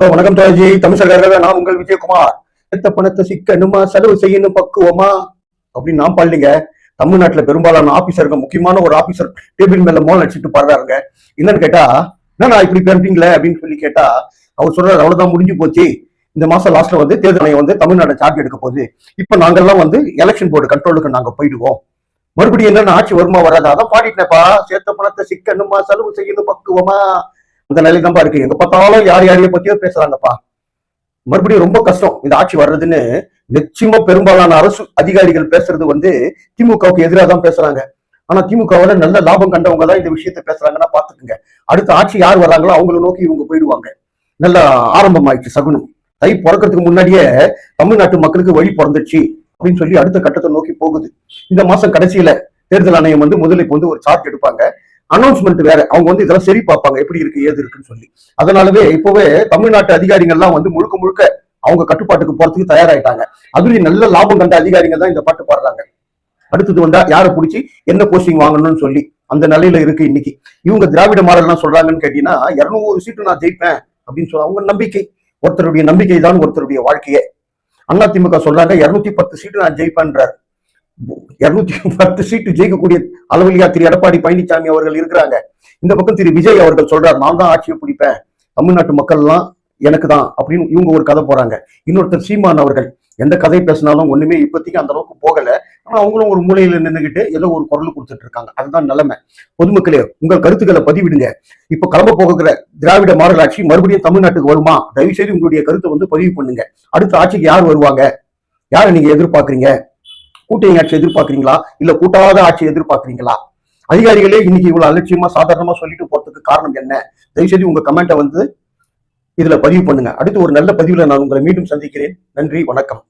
Hello, வணக்கம் தோழி. தமிழ்சர்காரர்கள் நான் உங்கள் விஜயகுமார். எத்த பணத்தை சிக்கணுமா செலவு செய்யணும் பக்குவமா? அப்படின்னு நான் பாடலிங்க. தமிழ்நாட்டுல பெரும்பாலான ஆபீசருங்க முக்கியமான ஒரு ஆபீசர் டேபிள் மேல மோல் அடிச்சுட்டு பாடுறாருங்க. என்னன்னு கேட்டா நான் இப்படி பேசுறீங்களே? அப்படின்னு சொல்லி கேட்டா அவர் சொல்றாரு அவ்வளவுதான் முடிஞ்சு போச்சு. இந்த மாசம் லாஸ்ட்ல வந்து தேர்தல் ஆணையம் வந்து தமிழ்நாடு சார்ஜ் எடுக்க போகுது. இப்ப நாங்கெல்லாம் வந்து எலெக்ஷன் போர்டு கண்ட்ரோலுக்கு நாங்க போயிடுவோம். மறுபடியும் என்னென்ன ஆட்சி வருமா வராதா? அதான் பாடிட்டேப்பா சேர்த்த பணத்தை சிக்கணுமா செலவு செய்யணும் பக்குவமா? அந்த நிலை தான் இருக்கு. எங்க பார்த்தாலும் யார் யாரையும் பத்தியோ பேசுறாங்கப்பா. மறுபடியும் ரொம்ப கஷ்டம். இந்த ஆட்சி வர்றதுன்னு நிச்சயமா பெரும்பாலான அரசு அதிகாரிகள் பேசுறது வந்து திமுகவுக்கு எதிராக தான் பேசுறாங்க. ஆனா திமுகவுல நல்ல லாபம் கண்டவங்க தான் இந்த விஷயத்த பேசுறாங்கன்னா பாத்துக்குங்க அடுத்த ஆட்சி யார் வர்றாங்களோ அவங்கள நோக்கி இவங்க போயிடுவாங்க. நல்ல ஆரம்பம் ஆயிடுச்சு சகுனம். தை பிறக்கிறதுக்கு முன்னாடியே தமிழ்நாட்டு மக்களுக்கு வழி பிறந்துச்சு அப்படின்னு சொல்லி அடுத்த கட்டத்தை நோக்கி போகுது. இந்த மாசம் கடைசியில தேர்தல் ஆணையம் வந்து முதலில் வந்து ஒரு சார்ட் எடுப்பாங்க. அனௌன்ஸ்மெண்ட் வேற. அவங்க வந்து இதெல்லாம் சரி பார்ப்பாங்க. எப்படி இருக்கு ஏது இருக்குன்னு சொல்லி. அதனாலவே இப்பவே தமிழ்நாட்டு அதிகாரிகள்லாம் வந்து முழுக்க முழுக்க அவங்க கட்டுப்பாட்டுக்கு போறதுக்கு தயாராயிட்டாங்க. அதுலயும் நல்ல லாபம் கண்ட அதிகாரிகள் தான் இந்த பாட்டு பாடுறாங்க. அடுத்தது வந்தா யாரை பிடிச்சி என்ன போஸ்டிங் வாங்கணும்னு சொல்லி அந்த நிலையில இருக்கு இன்னைக்கு. இவங்க திராவிட மாடல்லாம் சொல்றாங்கன்னு கேட்டீங்கன்னா இருநூறு சீட்டு நான் ஜெயிப்பேன் அப்படின்னு சொல்ல அவங்க நம்பிக்கை. ஒருத்தருடைய நம்பிக்கை தான் ஒருத்தருடைய வாழ்க்கையே. அதிமுக சொல்றாங்க இருநூத்தி பத்து சீட்டு நான் ஜெயிப்பேன்றாரு. இருநூத்தி பத்து சீட்டு ஜெயிக்கக்கூடிய அளவிலியா திரு எடப்பாடி பழனிசாமி அவர்கள் இருக்கிறாங்க. இந்த பக்கம் திரு விஜய் அவர்கள் சொல்றார் நான் தான் ஆட்சியை பிடிப்பேன். தமிழ்நாட்டு மக்கள் எல்லாம் எனக்கு தான் அப்படின்னு இவங்க ஒரு கதை போறாங்க. இன்னொருத்தர் சீமான் அவர்கள் எந்த கதை பேசினாலும் ஒண்ணுமே இப்போதைக்கு அந்த அளவுக்கு போகல. ஆனா அவங்களும் ஒரு மூலையில நின்றுகிட்டு ஏதோ ஒரு குரல் கொடுத்துட்டு இருக்காங்க. அதுதான் நிலைமை. பொதுமக்களே உங்கள் கருத்துக்களை பதிவிடுங்க. இப்ப கிளம்ப போகிற திராவிட மாடல் ஆட்சி மறுபடியும் தமிழ்நாட்டுக்கு வருமா? தயவு செய்து உங்களுடைய கருத்தை வந்து பதிவு பண்ணுங்க. அடுத்த ஆட்சிக்கு யார் வருவாங்க? யாரை நீங்க எதிர்பார்க்குறீங்க? கூட்டணி ஆட்சி எதிர்பார்க்கறீங்களா? இல்ல கூட்டாத ஆட்சி எதிர்பார்க்கறீங்களா? அதிகாரிகளே இன்னைக்கு இவ்வளவு அலட்சியமா சாதாரணமா சொல்லிட்டு போறதுக்கு காரணம் என்ன? தயவு செய்து உங்க கமெண்ட்டை வந்து இதுல பதிவு பண்ணுங்க. அடுத்து ஒரு நல்ல பதிவுல நான் உங்களை மீண்டும் சந்திக்கிறேன். நன்றி வணக்கம்.